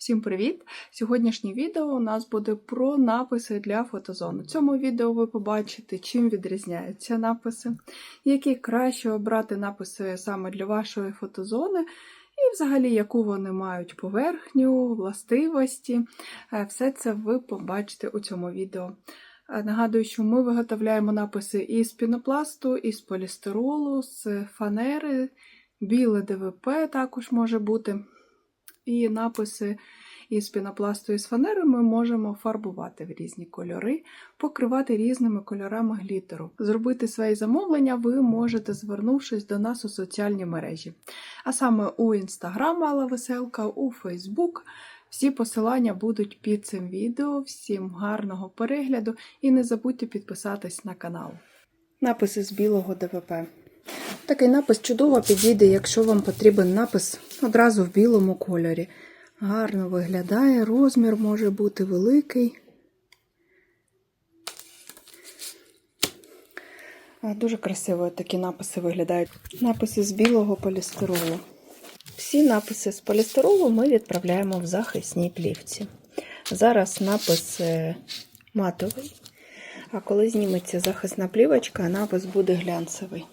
Всім привіт! Сьогоднішнє відео у нас буде про написи для фотозон. У цьому відео ви побачите, чим відрізняються написи, які краще обрати написи саме для вашої фотозони, і взагалі яку вони мають поверхню, властивості. Е, Все це ви побачите у цьому відео. Е, Нагадую, що ми виготовляємо написи із пінопласту, із полістиролу, з фанери, біле ДВП також може бути. І написи із пінопласту і з фанери ми можемо фарбувати в різні кольори, покривати різними кольорами глітеру. Зробити свої замовлення ви можете, звернувшись до нас у соціальні мережі. А саме у Instagram Мала Веселка, у Facebook. Всі посилання будуть під цим відео. Всім гарного перегляду і не забудьте підписатись на канал. Написи з білого ДВП. Такий напис чудово підійде, якщо вам потрібен напис одразу в білому кольорі. Гарно виглядає, розмір може бути великий. Дуже красиво такі написи виглядають. Написи з білого полістиролу. Всі написи з полістиролу ми відправляємо в захисній плівці. Зараз напис е, матовий, а коли зніметься захисна плівочка, напис буде глянцевий.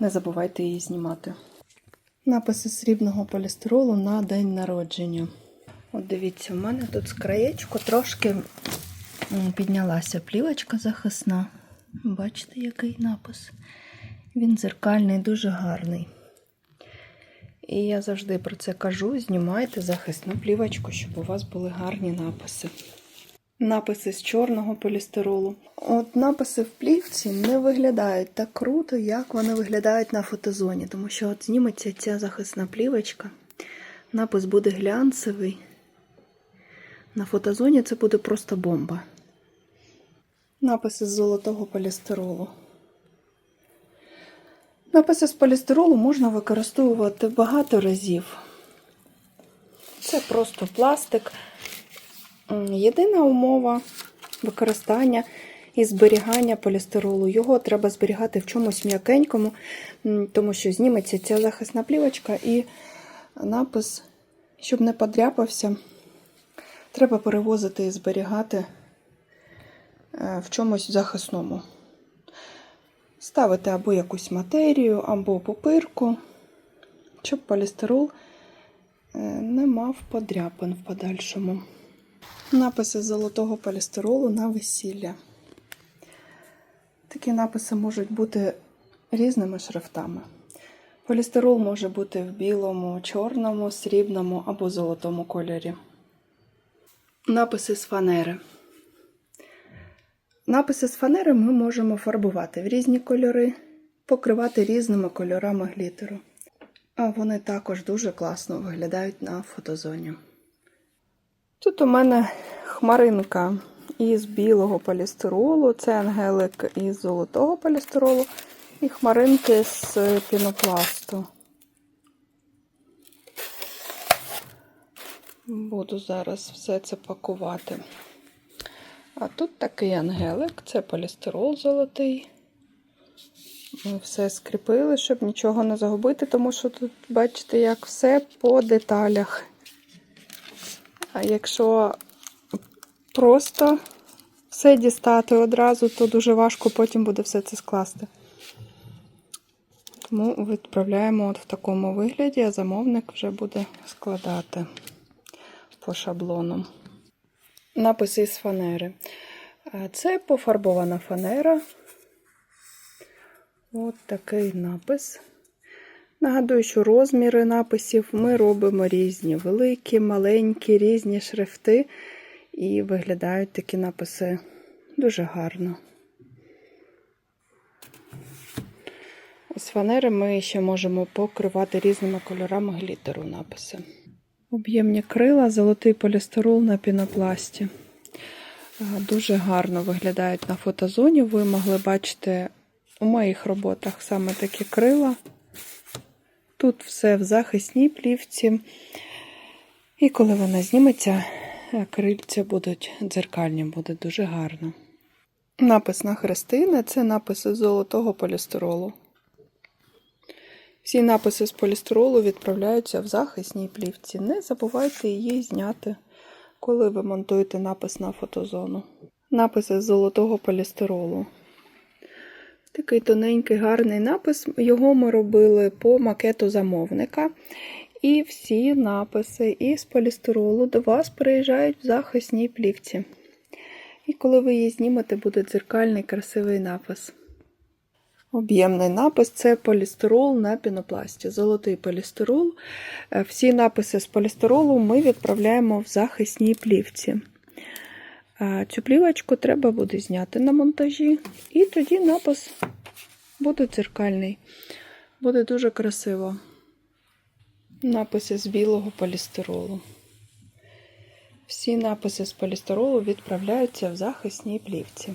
Не забувайте її знімати. Написи срібного полістиролу на день народження. От дивіться, у мене тут з краєчку трошки піднялася плівочка захисна. Бачите, який напис? Він зеркальний, дуже гарний. І я завжди про це кажу: знімайте захисну плівочку, щоб у вас були гарні написи. Написи з чорного полістиролу. От написи в плівці не виглядають так круто, як вони виглядають на фотозоні, тому що от зніметься ця захисна плівочка, напис буде глянцевий. На фотозоні це буде просто бомба. Написи з золотого полістиролу. Написи з полістиролу можна використовувати багато разів. Це просто пластик. Єдина умова використання і зберігання полістиролу. Його треба зберігати в чомусь м'якенькому, тому що зніметься ця захисна плівочка і напис, щоб не подряпався, треба перевозити і зберігати в чомусь захисному. Ставити або якусь матерію, або пупирку, щоб полістирол не мав подряпин в подальшому. Написи золотого полістиролу на весілля. Такі написи можуть бути різними шрифтами. Полістирол може бути в білому, чорному, срібному або золотому кольорі. Написи з фанери. Написи з фанери ми можемо фарбувати в різні кольори, покривати різними кольорами глітеру. А вони також дуже класно виглядають на фотозоні. Тут у мене хмаринка із білого полістиролу, це ангелик із золотого полістиролу і хмаринки з пінопласту. Буду зараз все це пакувати. А тут такий ангелик, це полістирол золотий. Ми все скріпили, щоб нічого не загубити, тому що тут, бачите, як все по деталях. А якщо просто все дістати одразу, то дуже важко потім буде все це скласти. Тому відправляємо от в такому вигляді, а замовник вже буде складати по шаблону. Написи з фанери. Це пофарбована фанера. От такий напис. Нагадую, що розміри написів ми робимо різні, великі, маленькі, різні шрифти, і виглядають такі написи дуже гарно. З фанери ми ще можемо покривати різними кольорами глітеру написи. Об'ємні крила, золотий полістирол на пінопласті. Дуже гарно виглядають на фотозоні. Ви могли бачити у моїх роботах саме такі крила. Тут все в захисній плівці. І коли вона зніметься, крильця будуть дзеркальні, буде дуже гарно. Напис на хрестини це напис з золотого полістиролу. Всі написи з полістиролу відправляються в захисній плівці. Не забувайте її зняти, коли ви монтуєте напис на фотозону. Написи з золотого полістиролу. Такий тоненький гарний напис. Його ми робили по макету замовника. І всі написи із полістиролу до вас приїжджають в захисній плівці. І коли ви її знімете, буде дзеркальний красивий напис. Об'ємний напис це полістирол на пінопласті. Золотий полістирол. Е, Всі написи з полістиролу ми відправляємо в захисній плівці. Цю плівочку треба буде зняти на монтажі, і тоді напис буде дзеркальний. Буде дуже красиво. Написи з білого полістиролу. Всі написи з полістиролу відправляються в захисній плівці.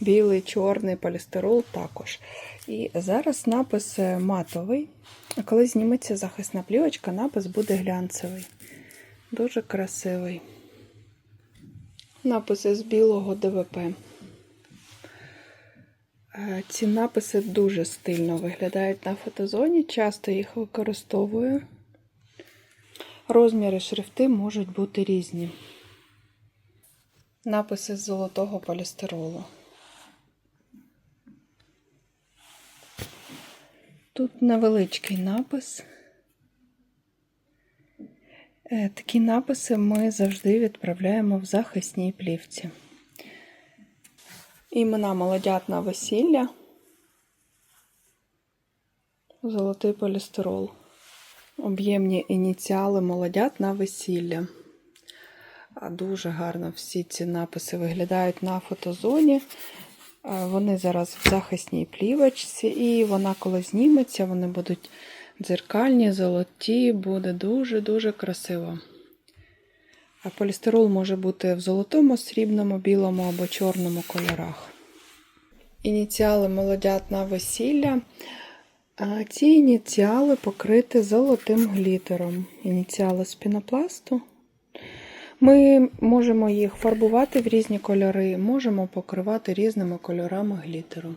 Білий, чорний полістирол також. І зараз напис е, матовий. А коли зніметься захисна плівочка, напис буде глянцевий. Дуже красивий. Написи з білого ДВП. Е, Ці написи дуже стильно виглядають на фотозоні, часто їх використовую. Розміри шрифти можуть бути різні. Написи з золотого полістиролу. Тут невеличкий напис. Е, Такі написи ми завжди відправляємо в захисній плівці. Імена молодят на весілля. Золотий полістирол. Об'ємні ініціали молодят на весілля. Дуже гарно всі ці написи виглядають на фотозоні. Вони зараз в захисній плівочці, і вона, коли зніметься, вони будуть дзеркальні, золоті, буде дуже-дуже красиво. А полістирол може бути в золотому, срібному, білому або чорному кольорах. Ініціали молодят на весілля. Ці ініціали покриті золотим глітером. Ініціали з пінопласту. Ми можемо їх фарбувати в різні кольори, можемо покривати різними кольорами глітеру.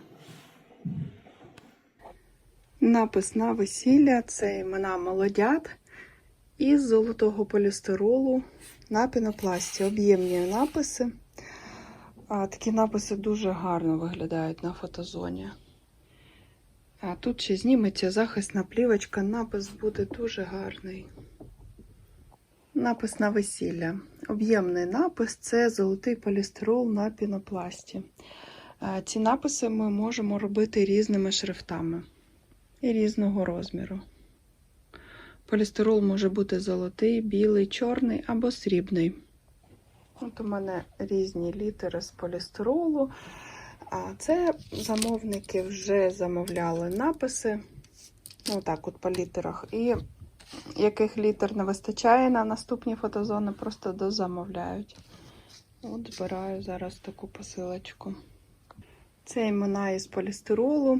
Напис на весілля це імена молодят із золотого полістиролу на пінопласті. Об'ємні написи. А Такі написи дуже гарно виглядають на фотозоні. А тут ще зніметься захисна плівочка, напис буде дуже гарний. Напис на весілля. Об'ємний напис це золотий полістирол на пінопласті. Ці написи ми можемо робити різними шрифтами і різного розміру. Полістирол може бути золотий, білий, чорний або срібний. От у мене різні літери з полістиролу. А це замовники вже замовляли написи. Ну, так, от по літерах. І яких літер не вистачає на наступні фотозони, просто дозамовляють. От збираю зараз таку посилочку. Це імена із полістиролу.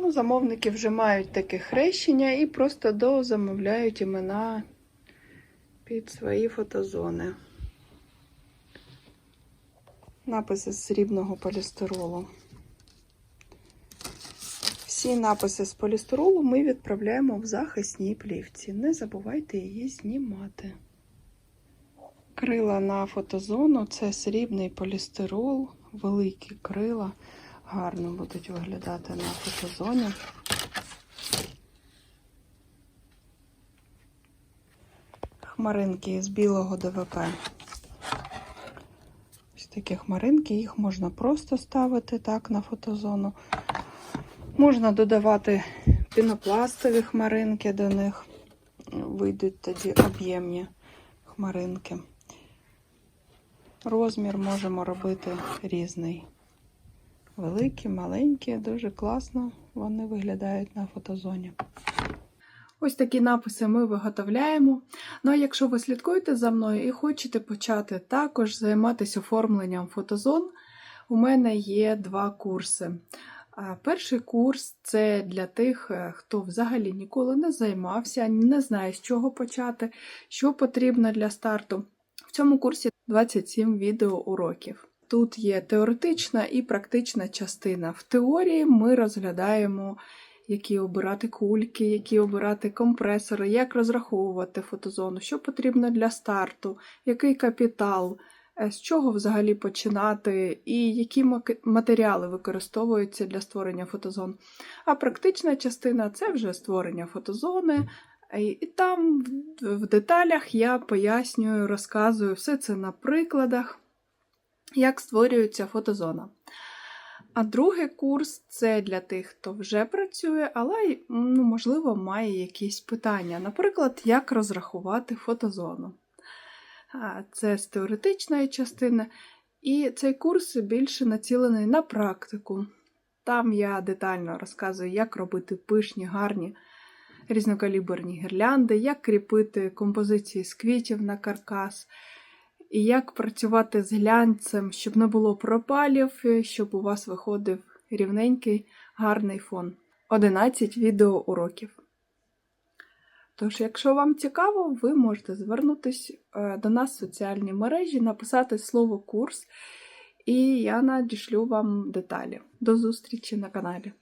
Ну, Замовники вже мають таке хрещення і просто дозамовляють імена під свої фотозони. Написи з срібного полістиролу. Всі написи з полістиролу ми відправляємо в захисній плівці. Не забувайте її знімати. Крила на фотозону це срібний полістирол, великі крила. Гарно будуть виглядати на фотозоні. Хмаринки з білого ДВП. Ось такі хмаринки, їх можна просто ставити так на фотозону. Можна додавати пінопластові хмаринки до них. Вийдуть тоді об'ємні хмаринки. Розмір можемо робити різний. Великі, маленькі, дуже класно вони виглядають на фотозоні. Ось такі написи ми виготовляємо. Ну а якщо ви слідкуєте за мною і хочете почати також займатися оформленням фотозон, у мене є два курси. Перший курс це для тих, е, хто взагалі ніколи не займався, не знає, з чого почати, що потрібно для старту. В цьому курсі 27 відеоуроків. Тут є теоретична і практична частина. В теорії ми розглядаємо які обирати кульки, які обирати компресори, як розраховувати фотозону, що потрібно для старту, який капітал, е, з чого взагалі починати, і які матеріали використовуються для створення фотозон. А практична частина це вже створення фотозони. І там в деталях я пояснюю, розказую все це на прикладах, як створюється фотозона. А другий курс це для тих, хто вже працює, але ну, можливо має якісь питання. Наприклад, як розрахувати фотозону. Це з теоретичної частини. І цей курс більше націлений на практику. Там я детально розказую, як робити пишні, гарні різнокаліберні гірлянди, як кріпити композиції з квітів на каркас, і як працювати з глянцем, щоб не було пропалів, щоб у вас виходив рівненький гарний фон. 11 відеоуроків. Тож, якщо вам цікаво, ви можете звернутися е, до нас в соціальні мережі, написати слово курс, і я надішлю вам деталі. До зустрічі на каналі.